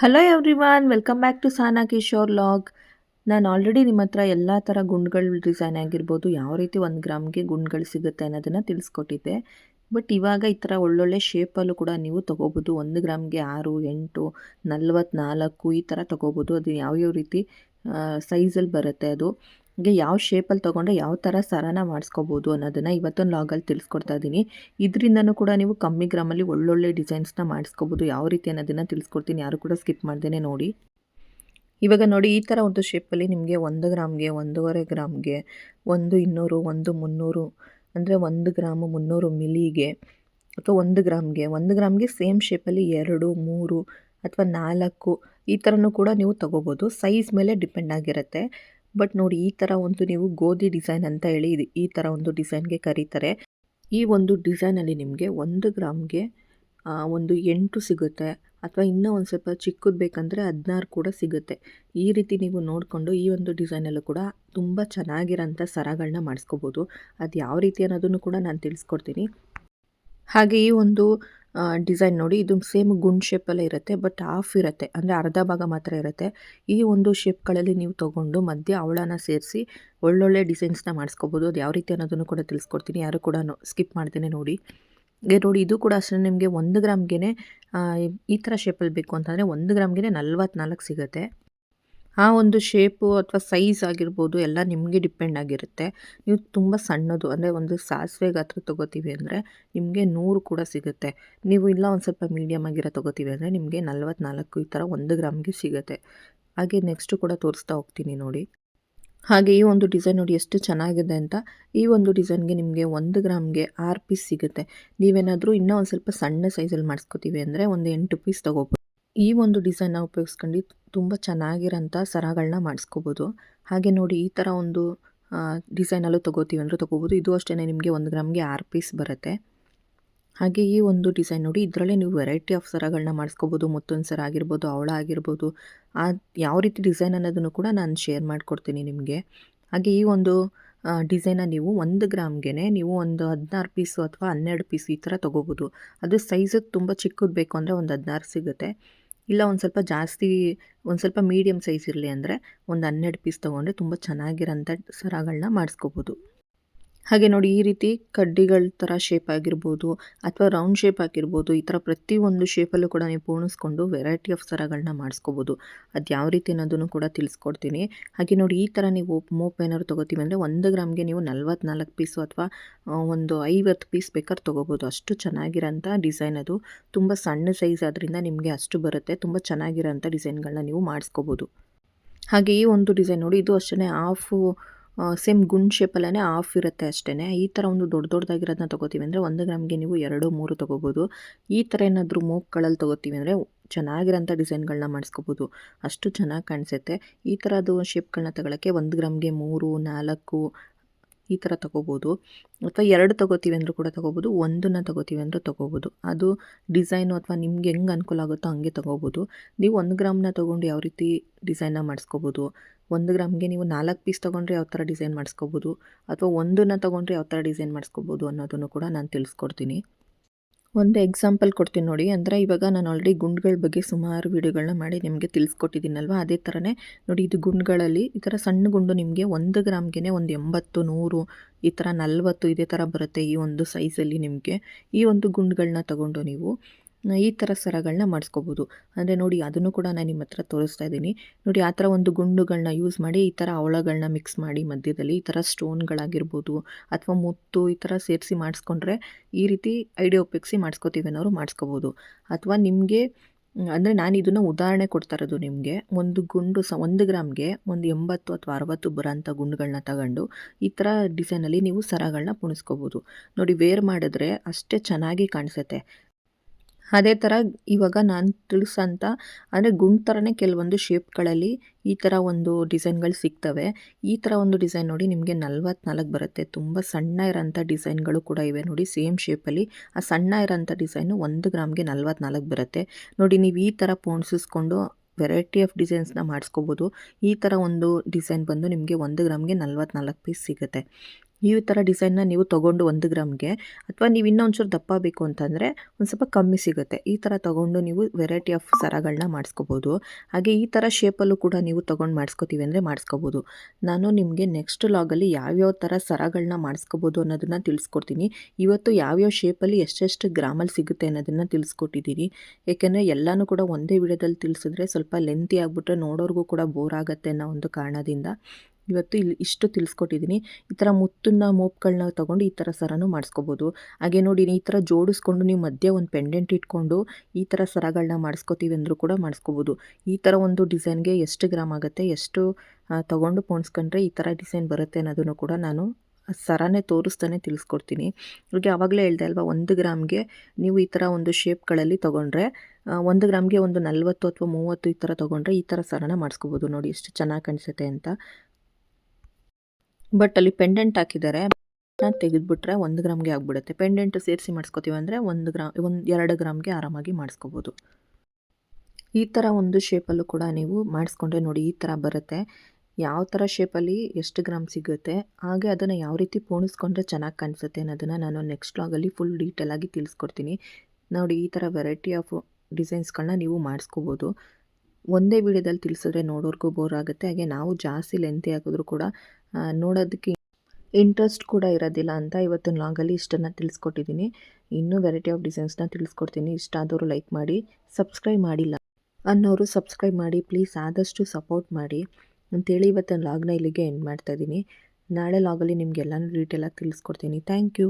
Hello everyone welcome back to Sana Kishore vlog ನಾನು already ನಿಮ್ಮ ಹತ್ರ ಎಲ್ಲ ಥರ ಗುಂಡ್ಗಳು ಡಿಸೈನ್ ಆಗಿರ್ಬೋದು, ಯಾವ ರೀತಿ ಒಂದು ಗ್ರಾಮ್ಗೆ ಗುಂಡ್ಗಳು ಸಿಗುತ್ತೆ ಅನ್ನೋದನ್ನು ತಿಳಿಸ್ಕೊಟ್ಟಿದ್ದೆ. ಬಟ್ ಇವಾಗ ಈ ಥರ ಒಳ್ಳೊಳ್ಳೆ ಶೇಪಲ್ಲೂ ಕೂಡ ನೀವು ತೊಗೋಬೋದು. ಒಂದು ಗ್ರಾಮ್ಗೆ ಆರು, ಎಂಟು, ನಲ್ವತ್ನಾಲ್ಕು ಈ ಥರ ತೊಗೋಬೋದು. ಅದು ಯಾವ್ಯಾವ ರೀತಿ ಸೈಜಲ್ಲಿ ಬರುತ್ತೆ ಅದು. ಹೀಗೆ ಯಾವ ಶೇಪಲ್ಲಿ ತೊಗೊಂಡ್ರೆ ಯಾವ ಥರ ಸರನ ಮಾಡಿಸ್ಕೋಬೋದು ಅನ್ನೋದನ್ನು ಇವತ್ತೊಂದು ಲಾಗಲ್ಲಿ ತಿಳಿಸ್ಕೊಡ್ತಾ ಇದ್ದೀನಿ ಇದರಿಂದನೂ ಕೂಡ ನೀವು ಕಮ್ಮಿ ಗ್ರಾಮಲ್ಲಿ ಒಳ್ಳೊಳ್ಳೆ ಡಿಸೈನ್ಸ್ನ ಮಾಡಿಸ್ಕೋಬೋದು. ಯಾವ ರೀತಿ ಅನ್ನೋದನ್ನು ತಿಳಿಸ್ಕೊಡ್ತೀನಿ. ಯಾರು ಕೂಡ ಸ್ಕಿಪ್ ಮಾಡ್ದೇ ನೋಡಿ. ಇವಾಗ ನೋಡಿ, ಈ ಥರ ಒಂದು ಶೇಪಲ್ಲಿ ನಿಮಗೆ ಒಂದು ಗ್ರಾಮ್ಗೆ ಒಂದೂವರೆ ಗ್ರಾಮ್ಗೆ ಒಂದು ಇನ್ನೂರು, ಒಂದು ಮುನ್ನೂರು ಅಂದರೆ ಒಂದು ಗ್ರಾಮು ಮುನ್ನೂರು ಮಿಲಿಗೆ ಅಥವಾ ಒಂದು ಗ್ರಾಮ್ಗೆ ಒಂದು ಗ್ರಾಮ್ಗೆ ಸೇಮ್ ಶೇಪಲ್ಲಿ ಎರಡು, ಮೂರು ಅಥವಾ ನಾಲ್ಕು ಈ ಥರನೂ ಕೂಡ ನೀವು ತೊಗೋಬೋದು. ಸೈಜ್ ಮೇಲೆ ಡಿಪೆಂಡ್ ಆಗಿರುತ್ತೆ. ಬಟ್ ನೋಡಿ ಈ ಥರ ಒಂದು ನೀವು ಗೋಧಿ ಡಿಸೈನ್ ಅಂತ ಹೇಳಿ ಇದು ಈ ಥರ ಒಂದು ಡಿಸೈನ್ಗೆ ಕರೀತಾರೆ. ಈ ಒಂದು ಡಿಸೈನಲ್ಲಿ ನಿಮಗೆ ಒಂದು ಗ್ರಾಮ್ಗೆ ಒಂದು ಎಂಟು ಸಿಗುತ್ತೆ ಅಥವಾ ಇನ್ನೂ ಒಂದು ಸ್ವಲ್ಪ ಚಿಕ್ಕದು ಬೇಕಂದರೆ ಹದಿನಾರು ಕೂಡ ಸಿಗುತ್ತೆ. ಈ ರೀತಿ ನೀವು ನೋಡಿಕೊಂಡು ಈ ಒಂದು ಡಿಸೈನಲ್ಲೂ ಕೂಡ ತುಂಬ ಚೆನ್ನಾಗಿರೋಂಥ ಸರಗಳನ್ನ ಮಾಡಿಸ್ಕೋಬೋದು. ಅದು ಯಾವ ರೀತಿ ಅನ್ನೋದನ್ನು ಕೂಡ ನಾನು ತಿಳಿಸ್ಕೊಡ್ತೀನಿ. ಹಾಗೆ ಈ ಒಂದು ಡಿಸೈನ್ ನೋಡಿ, ಇದು ಸೇಮ್ ಗುಂಡ್ ಶೇಪಲ್ಲೇ ಇರುತ್ತೆ ಬಟ್ ಹಾಫ್ ಇರುತ್ತೆ. ಅಂದರೆ ಅರ್ಧ ಭಾಗ ಮಾತ್ರ ಇರುತ್ತೆ. ಈ ಒಂದು ಶೇಪ್ಗಳಲ್ಲಿ ನೀವು ತೊಗೊಂಡು ಮಧ್ಯೆ ಅವಳನ ಸೇರಿಸಿ ಒಳ್ಳೊಳ್ಳೆ ಡಿಸೈನ್ಸ್ನ ಮಾಡಿಸ್ಕೋಬೋದು. ಅದು ಯಾವ ರೀತಿ ಅನ್ನೋದನ್ನು ಕೂಡ ತಿಳಿಸ್ಕೊಡ್ತೀನಿ. ಯಾರು ಕೂಡ ಸ್ಕಿಪ್ ಮಾಡ್ತೀನಿ ನೋಡಿ. ನೋಡಿ, ಇದು ಕೂಡ ಅಷ್ಟೇ ನಿಮಗೆ ಒಂದು ಗ್ರಾಮ್ಗೆ ಈ ಥರ ಶೇಪಲ್ಲಿ ಬೇಕು ಅಂತಂದರೆ ಒಂದು ಗ್ರಾಮ್ಗೆ ನಲ್ವತ್ನಾಲ್ಕು ಸಿಗುತ್ತೆ. ಆ ಒಂದು ಶೇಪು ಅಥವಾ ಸೈಜ್ ಆಗಿರ್ಬೋದು ಎಲ್ಲ ನಿಮಗೆ ಡಿಪೆಂಡ್ ಆಗಿರುತ್ತೆ. ನೀವು ತುಂಬ ಸಣ್ಣದು, ಅಂದರೆ ಒಂದು ಸಾಸಿವೆ ಗಾತ್ರ ತೊಗೋತೀವಿ ಅಂದರೆ ನಿಮಗೆ ನೂರು ಕೂಡ ಸಿಗುತ್ತೆ. ನೀವು ಇಲ್ಲ ಒಂದು ಸ್ವಲ್ಪ ಮೀಡಿಯಮ್ ಆಗಿರೋ ತೊಗೋತೀವಿ ಅಂದರೆ ನಿಮಗೆ ನಲ್ವತ್ನಾಲ್ಕು ಈ ಥರ ಒಂದು ಗ್ರಾಮ್ಗೆ ಸಿಗುತ್ತೆ. ಹಾಗೆ ನೆಕ್ಸ್ಟು ಕೂಡ ತೋರಿಸ್ತಾ ಹೋಗ್ತೀನಿ ನೋಡಿ. ಹಾಗೆ ಈ ಒಂದು ಡಿಸೈನ್ ನೋಡಿ ಎಷ್ಟು ಚೆನ್ನಾಗಿದೆ ಅಂತ. ಈ ಒಂದು ಡಿಸೈನ್ಗೆ ನಿಮಗೆ ಒಂದು ಗ್ರಾಮ್ಗೆ ಆರು ಪೀಸ್ ಸಿಗುತ್ತೆ. ನೀವೇನಾದರೂ ಇನ್ನೂ ಒಂದು ಸ್ವಲ್ಪ ಸಣ್ಣ ಸೈಜಲ್ಲಿ ಮಾಡಿಸ್ಕೋತೀವಿ ಅಂದರೆ ಒಂದು ಎಂಟು ಪೀಸ್ ತೊಗೋಬೋದು. ಈ ಒಂದು ಡಿಸೈನ್ನ ಉಪಯೋಗಿಸ್ಕೊಂಡು ತುಂಬ ಚೆನ್ನಾಗಿರೋಂಥ ಸರಗಳನ್ನ ಮಾಡಿಸ್ಕೋಬೋದು. ಹಾಗೆ ನೋಡಿ ಈ ಥರ ಒಂದು ಡಿಸೈನಲ್ಲೂ ತೊಗೋತೀವಿ ಅಂದರೆ ತೊಗೋಬೋದು. ಇದು ಅಷ್ಟೇ ನಿಮಗೆ ಒಂದು ಗ್ರಾಮ್ಗೆ ಆರು ಪೀಸ್ ಬರುತ್ತೆ. ಹಾಗೆ ಈ ಒಂದು ಡಿಸೈನ್ ನೋಡಿ ಇದರಲ್ಲೇ ನೀವು ವೆರೈಟಿ ಆಫ್ ಸರಗಳನ್ನ ಮಾಡಿಸ್ಕೋಬೋದು. ಮುತ್ತೊಂದು ಸರ ಆಗಿರ್ಬೋದು, ಅವಳ ಆಗಿರ್ಬೋದು. ಆ ಯಾವ ರೀತಿ ಡಿಸೈನ್ ಅನ್ನೋದನ್ನು ಕೂಡ ನಾನು ಶೇರ್ ಮಾಡಿಕೊಡ್ತೀನಿ ನಿಮಗೆ. ಹಾಗೆ ಈ ಒಂದು ಡಿಸೈನ ನೀವು ಒಂದು ಗ್ರಾಮ್ಗೆ ನೀವು ಒಂದು ಹದಿನಾರು ಪೀಸು ಅಥವಾ ಹನ್ನೆರಡು ಪೀಸ್ ಈ ಥರ ತೊಗೋಬೋದು. ಅದು ಸೈಜ್ ತುಂಬ ಚಿಕ್ಕದು ಬೇಕು ಅಂದರೆ ಒಂದು ಹದಿನಾರು ಸಿಗುತ್ತೆ. ಇಲ್ಲ ಒಂದು ಸ್ವಲ್ಪ ಜಾಸ್ತಿ, ಒಂದು ಸ್ವಲ್ಪ ಮೀಡಿಯಮ್ ಸೈಜ್ ಇರಲಿ ಅಂದರೆ ಒಂದು ಹನ್ನೆರಡು ಪೀಸ್ ತೊಗೊಂಡ್ರೆ ತುಂಬ ಚೆನ್ನಾಗಿರೋಂಥ ಸರಗಳನ್ನ ಮಾಡಿಸ್ಕೋಬೋದು. ಹಾಗೆ ನೋಡಿ ಈ ರೀತಿ ಕಡ್ಡಿಗಳ ಥರ ಶೇಪ್ ಆಗಿರ್ಬೋದು ಅಥವಾ ರೌಂಡ್ ಶೇಪ್ ಆಗಿರ್ಬೋದು ಈ ಥರ ಪ್ರತಿಯೊಂದು ಶೇಪಲ್ಲೂ ಕೂಡ ನೀವು ಪೂರ್ಣಿಸ್ಕೊಂಡು ವೆರೈಟಿ ಆಫ್ ಸರಗಳನ್ನ ಮಾಡಿಸ್ಕೋಬೋದು. ಅದು ಯಾವ ರೀತಿ ಅನ್ನೋದನ್ನು ಕೂಡ ತಿಳಿಸ್ಕೊಡ್ತೀನಿ. ಹಾಗೆ ನೋಡಿ ಈ ಥರ ನೀವು ಮೋಪ್ ಏನಾದ್ರು ತೊಗೋತೀವಿ ಅಂದರೆ ಒಂದು ಗ್ರಾಮ್ಗೆ ನೀವು ನಲ್ವತ್ನಾಲ್ಕು ಪೀಸು ಅಥವಾ ಒಂದು ಐವತ್ತು ಪೀಸ್ ಬೇಕಾದ್ರೆ ತೊಗೋಬೋದು. ಅಷ್ಟು ಚೆನ್ನಾಗಿರೋಂಥ ಡಿಸೈನ್ ಅದು. ತುಂಬ ಸಣ್ಣ ಸೈಜ್ ಆದ್ದರಿಂದ ನಿಮಗೆ ಅಷ್ಟು ಬರುತ್ತೆ. ತುಂಬ ಚೆನ್ನಾಗಿರೋಂಥ ಡಿಸೈನ್ಗಳನ್ನ ನೀವು ಮಾಡಿಸ್ಕೋಬೋದು. ಹಾಗೆ ಈ ಒಂದು ಡಿಸೈನ್ ನೋಡಿ ಇದು ಅಷ್ಟೇ ಆಫು ಸೇಮ್ ಗುಂಡ್ ಶೇಪಲ್ಲೇ ಆಫ್ ಇರುತ್ತೆ ಅಷ್ಟೇ ಈ ಥರ ಒಂದು ದೊಡ್ಡ ದೊಡ್ಡದಾಗಿರೋದನ್ನ ತೊಗೋತೀವಿ ಅಂದರೆ ಒಂದು ಗ್ರಾಮ್ಗೆ ನೀವು ಎರಡು, ಮೂರು ತೊಗೋಬೋದು. ಈ ಥರ ಏನಾದರೂ ಮೋಕ್ಗಳಲ್ಲಿ ತೊಗೋತೀವಿ ಅಂದರೆ ಚೆನ್ನಾಗಿರೋಂಥ ಡಿಸೈನ್ಗಳನ್ನ ಮಾಡಿಸ್ಕೋಬೋದು. ಅಷ್ಟು ಚೆನ್ನಾಗಿ ಕಾಣಿಸುತ್ತೆ. ಈ ಥರದ್ದು ಶೇಪ್ಗಳನ್ನ ತಗೊಳ್ಳೋಕ್ಕೆ ಒಂದು ಗ್ರಾಮ್ಗೆ ಮೂರು, ನಾಲ್ಕು, ಈ ಥರ ತೊಗೋಬೋದು. ಅಥವಾ ಎರಡು ತೊಗೋತೀವಿ ಅಂದರೂ ಕೂಡ ತೊಗೋಬೋದು, ಒಂದನ್ನು ತೊಗೋತೀವಿ ಅಂದರೂ ತೊಗೋಬೋದು. ಅದು ಡಿಸೈನು ಅಥವಾ ನಿಮ್ಗೆ ಹೆಂಗೆ ಅನುಕೂಲ ಆಗುತ್ತೋ ಹಂಗೆ ತೊಗೋಬೋದು. ನೀವು ಒಂದು ಗ್ರಾಮ್ನ ತೊಗೊಂಡು ಯಾವ ರೀತಿ ಡಿಸೈನ್ನ ಮಾಡಿಸ್ಕೋಬೋದು. ಒಂದು ಗ್ರಾಮ್ಗೆ ನೀವು ನಾಲ್ಕು ಪೀಸ್ ತೊಗೊಂಡ್ರೆ ಯಾವ ಥರ ಡಿಸೈನ್ ಮಾಡಿಸ್ಕೋಬೋದು? ಅಥವಾ ಒಂದನ್ನು ತೊಗೊಂಡ್ರೆ ಯಾವ ಥರ ಡಿಸೈನ್ ಮಾಡಿಸ್ಕೋಬೋದು ಅನ್ನೋದನ್ನು ಕೂಡ ನಾನು ತಿಳಿಸ್ಕೊಡ್ತೀನಿ. ಒಂದು ಎಕ್ಸಾಂಪಲ್ ಕೊಡ್ತೀನಿ ನೋಡಿ. ಅಂದರೆ ಇವಾಗ ನಾನು ಆಲ್ರೆಡಿ ಗುಂಡ್ಗಳ ಬಗ್ಗೆ ಸುಮಾರು ವೀಡಿಯೋಗಳನ್ನ ಮಾಡಿ ನಿಮಗೆ ತಿಳಿಸ್ಕೊಟ್ಟಿದ್ದೀನಲ್ವ? ಅದೇ ಥರನೇ ನೋಡಿ ಇದು ಗುಂಡ್ಗಳಲ್ಲಿ ಈ ಥರ ಸಣ್ಣ ಗುಂಡು ನಿಮಗೆ ಒಂದು ಗ್ರಾಮ್ಗೆ ಒಂದು ಎಂಬತ್ತು, ನೂರು, ಈ ಥರ ನಲ್ವತ್ತು, ಇದೇ ಥರ ಬರುತ್ತೆ ಈ ಒಂದು ಸೈಜಲ್ಲಿ ನಿಮಗೆ. ಈ ಒಂದು ಗುಂಡ್ಗಳನ್ನ ತಗೊಂಡು ನೀವು ಈ ಥರ ಸರಗಳನ್ನ ಮಾಡಿಸ್ಕೋಬೋದು. ಅಂದರೆ ನೋಡಿ ಅದನ್ನು ಕೂಡ ನಾನು ನಿಮ್ಮ ಹತ್ರ ತೋರಿಸ್ತಾ ಇದ್ದೀನಿ. ನೋಡಿ ಆ ಥರ ಒಂದು ಗುಂಡುಗಳನ್ನ ಯೂಸ್ ಮಾಡಿ ಈ ಥರ ಅವಳಗಳನ್ನ ಮಿಕ್ಸ್ ಮಾಡಿ ಮಧ್ಯದಲ್ಲಿ ಈ ಥರ ಸ್ಟೋನ್ಗಳಾಗಿರ್ಬೋದು ಅಥವಾ ಮುತ್ತು ಈ ಥರ ಸೇರಿಸಿ ಮಾಡಿಸ್ಕೊಂಡ್ರೆ ಈ ರೀತಿ ಐಡಿಯಾ ಉಪಯೋಗಿಸಿ ಮಾಡಿಸ್ಕೋತೀವಿ ಅನ್ನೋರು ಮಾಡಿಸ್ಕೋಬೋದು. ಅಥವಾ ನಿಮಗೆ, ಅಂದರೆ ನಾನು ಇದನ್ನು ಉದಾಹರಣೆ ಕೊಡ್ತಾ ಇರೋದು ನಿಮಗೆ, ಒಂದು ಗುಂಡು ಸ ಒಂದು ಗ್ರಾಮ್ಗೆ ಒಂದು ಎಂಬತ್ತು ಅಥವಾ ಅರವತ್ತು ಬರೋಂಥ ಗುಂಡುಗಳನ್ನ ತಗೊಂಡು ಈ ಥರ ಡಿಸೈನಲ್ಲಿ ನೀವು ಸರಗಳನ್ನ ಪುಣಿಸ್ಕೋಬೋದು. ನೋಡಿ ವೇರ್ ಮಾಡಿದ್ರೆ ಅಷ್ಟೇ ಚೆನ್ನಾಗಿ ಕಾಣಿಸುತ್ತೆ. ಅದೇ ಥರ ಇವಾಗ ನಾನು ತಿಳಿಸೋಂಥ ಅಂದರೆ ಗುಂಡ್ ಥರನೇ ಕೆಲವೊಂದು ಶೇಪ್ಗಳಲ್ಲಿ ಈ ಥರ ಒಂದು ಡಿಸೈನ್ಗಳು ಸಿಗ್ತವೆ. ಈ ಥರ ಒಂದು ಡಿಸೈನ್ ನೋಡಿ ನಿಮಗೆ ನಲ್ವತ್ನಾಲ್ಕು ಬರುತ್ತೆ. ತುಂಬ ಸಣ್ಣ ಇರೋಂಥ ಡಿಸೈನ್ಗಳು ಕೂಡ ಇವೆ ನೋಡಿ ಸೇಮ್ ಶೇಪಲ್ಲಿ ಆ ಸಣ್ಣ ಇರೋಂಥ ಡಿಸೈನು ಒಂದು ಗ್ರಾಮ್ಗೆ ನಲ್ವತ್ನಾಲ್ಕು ಬರುತ್ತೆ. ನೋಡಿ ನೀವು ಈ ಥರ ಪೋಣಿಸ್ಕೊಂಡು ವೆರೈಟಿ ಆಫ್ ಡಿಸೈನ್ಸ್ನ ಮಾಡಿಸ್ಕೋಬೋದು. ಈ ಥರ ಒಂದು ಡಿಸೈನ್ ಬಂದು ನಿಮಗೆ ಒಂದು ಗ್ರಾಮ್ಗೆ ನಲ್ವತ್ನಾಲ್ಕು ಪೀಸ್ ಸಿಗುತ್ತೆ. ಈ ಥರ ಡಿಸೈನ್ನ ನೀವು ತೊಗೊಂಡು ಒಂದು ಗ್ರಾಮ್ಗೆ ಅಥವಾ ನೀವು ಇನ್ನೂ ಒಂಚೂರು ದಪ್ಪ ಬೇಕು ಅಂತಂದರೆ ಒಂದು ಸ್ವಲ್ಪ ಕಮ್ಮಿ ಸಿಗುತ್ತೆ. ಈ ಥರ ತೊಗೊಂಡು ನೀವು ವೆರೈಟಿ ಆಫ್ ಸರಗಳನ್ನ ಮಾಡಿಸ್ಕೋಬೋದು. ಹಾಗೆ ಈ ಥರ ಶೇಪಲ್ಲೂ ಕೂಡ ನೀವು ತೊಗೊಂಡು ಮಾಡಿಸ್ಕೋತೀವಿ ಅಂದರೆ ಮಾಡಿಸ್ಕೋಬೋದು. ನಾನು ನಿಮಗೆ ನೆಕ್ಸ್ಟ್ ಲಾಗಲ್ಲಿ ಯಾವ್ಯಾವ ಥರ ಸರಗಳನ್ನ ಮಾಡಿಸ್ಕೋಬೋದು ಅನ್ನೋದನ್ನು ತಿಳಿಸ್ಕೊಡ್ತೀನಿ. ಇವತ್ತು ಯಾವ್ಯಾವ ಶೇಪಲ್ಲಿ ಎಷ್ಟೆಷ್ಟು ಗ್ರಾಮಲ್ಲಿ ಸಿಗುತ್ತೆ ಅನ್ನೋದನ್ನು ತಿಳಿಸ್ಕೊಟ್ಟಿದ್ದೀನಿ ಏಕೆಂದರೆ ಎಲ್ಲನೂ ಕೂಡ ಒಂದೇ ವಿಡಿಯೋದಲ್ಲಿ ತಿಳಿಸಿದ್ರೆ ಸ್ವಲ್ಪ ಲೆಂತಿ ಆಗಿಬಿಟ್ರೆ ನೋಡೋರಿಗೂ ಕೂಡ ಬೋರ್ ಆಗುತ್ತೆ ಅನ್ನೋ ಒಂದು ಕಾರಣದಿಂದ. ಇವತ್ತು ಇಲ್ಲಿ ಇಷ್ಟು ತಿಳಿಸ್ಕೊಟ್ಟಿದ್ದೀನಿ ಈ ಥರ ಮುತ್ತನ್ನ, ಮೋಪ್ಗಳನ್ನ ತೊಗೊಂಡು ಈ ಥರ ಸರನೂ ಮಾಡಿಸ್ಕೋಬೋದು. ಹಾಗೆ ನೋಡಿ, ಈ ಥರ ಜೋಡಿಸ್ಕೊಂಡು ನೀವು ಮಧ್ಯೆ ಒಂದು ಪೆಂಡೆಂಟ್ ಇಟ್ಕೊಂಡು ಈ ಥರ ಸರಗಳನ್ನ ಮಾಡಿಸ್ಕೋತೀವಿ ಅಂದರೂ ಕೂಡ ಮಾಡಿಸ್ಕೋಬೋದು. ಈ ಥರ ಒಂದು ಡಿಸೈನ್ಗೆ ಎಷ್ಟು ಗ್ರಾಮ್ ಆಗುತ್ತೆ, ಎಷ್ಟು ತೊಗೊಂಡು ಪೋಣಿಸ್ಕೊಂಡ್ರೆ ಈ ಥರ ಡಿಸೈನ್ ಬರುತ್ತೆ ಅನ್ನೋದನ್ನು ಕೂಡ ನಾನು ಸರನೇ ತೋರಿಸ್ತಾನೆ ತಿಳಿಸ್ಕೊಡ್ತೀನಿ. ಇವಾಗ ಆವಾಗಲೇ ಹೇಳ್ದೆ ಅಲ್ವಾ, ಒಂದು ಗ್ರಾಮ್ಗೆ ನೀವು ಈ ಥರ ಒಂದು ಶೇಪ್ಗಳಲ್ಲಿ ತೊಗೊಂಡ್ರೆ ಒಂದು ಗ್ರಾಮ್ಗೆ ಒಂದು ನಲ್ವತ್ತು ಅಥವಾ ಮೂವತ್ತು ಈ ಥರ ತೊಗೊಂಡ್ರೆ ಈ ಥರ ಸರನ ಮಾಡಿಸ್ಕೋಬೋದು. ನೋಡಿ, ಎಷ್ಟು ಚೆನ್ನಾಗಿ ಕಾಣಿಸುತ್ತೆ ಅಂತ. ಬಟ್ ಅಲ್ಲಿ ಪೆಂಡೆಂಟ್ ಹಾಕಿದ್ದಾರೆ. ನಾನು ತೆಗೆದುಬಿಟ್ರೆ ಒಂದು ಗ್ರಾಮ್ಗೆ ಆಗಿಬಿಡುತ್ತೆ. ಪೆಂಡೆಂಟ್ ಸೇರಿಸಿ ಮಾಡಿಸ್ಕೋತೀವಿ ಅಂದರೆ ಒಂದು ಗ್ರಾಮ್, ಒಂದು ಎರಡು ಗ್ರಾಮ್ಗೆ ಆರಾಮಾಗಿ ಮಾಡಿಸ್ಕೋಬೋದು. ಈ ಥರ ಒಂದು ಶೇಪಲ್ಲೂ ಕೂಡ ನೀವು ಮಾಡಿಸ್ಕೊಂಡ್ರೆ ನೋಡಿ ಈ ಥರ ಬರುತ್ತೆ. ಯಾವ ಥರ ಶೇಪಲ್ಲಿ ಎಷ್ಟು ಗ್ರಾಮ್ ಸಿಗುತ್ತೆ, ಹಾಗೆ ಅದನ್ನು ಯಾವ ರೀತಿ ಪೋಣಿಸ್ಕೊಂಡ್ರೆ ಚೆನ್ನಾಗಿ ಕಾಣಿಸುತ್ತೆ ಅನ್ನೋದನ್ನು ನಾನು ನೆಕ್ಸ್ಟ್ ಲಾಗಲ್ಲಿ ಫುಲ್ ಡೀಟೇಲಾಗಿ ತಿಳಿಸ್ಕೊಡ್ತೀನಿ. ನೋಡಿ ಈ ಥರ ವೆರೈಟಿ ಆಫ್ ಡಿಸೈನ್ಸ್ಗಳನ್ನ ನೀವು ಮಾಡಿಸ್ಕೋಬೋದು. ಒಂದೇ ವಿಡಿಯೋದಲ್ಲಿ ತಿಳಿಸಿದ್ರೆ ನೋಡೋರ್ಗೂ ಬೋರ್ ಆಗುತ್ತೆ. ಹಾಗೆ ನಾವು ಜಾಸ್ತಿ ಲೆಂತಿ ಹಾಕಿದ್ರು ಕೂಡ ನೋಡೋದಕ್ಕೆ ಇಂಟ್ರೆಸ್ಟ್ ಕೂಡ ಇರೋದಿಲ್ಲ ಅಂತ ಇವತ್ತು ಲಾಗಲ್ಲಿ ಇಷ್ಟನ್ನು ತಿಳಿಸ್ಕೊಟ್ಟಿದ್ದೀನಿ. ಇನ್ನೂ ವೆರೈಟಿ ಆಫ್ ಡಿಸೈನ್ಸ್ನ ತಿಳಿಸ್ಕೊಡ್ತೀನಿ. ಇಷ್ಟ ಆದವರು ಲೈಕ್ ಮಾಡಿ ಸಬ್ಸ್ಕ್ರೈಬ್ ಮಾಡಿಲ್ಲ ಅನ್ನೋರು ಸಬ್ಸ್ಕ್ರೈಬ್ ಮಾಡಿ ಪ್ಲೀಸ್ ಆದಷ್ಟು ಸಪೋರ್ಟ್ ಮಾಡಿ ಅಂತೇಳಿ ಇವತ್ತಿನ ಲಾಗ್ನ ಇಲ್ಲಿಗೆ ಎಂಡ್ ಮಾಡ್ತಾಯಿದ್ದೀನಿ ನಾಳೆ ಲಾಗಲ್ಲಿ ನಿಮಗೆಲ್ಲನೂ ಡೀಟೇಲಾಗಿ ತಿಳಿಸ್ಕೊಡ್ತೀನಿ. Thank you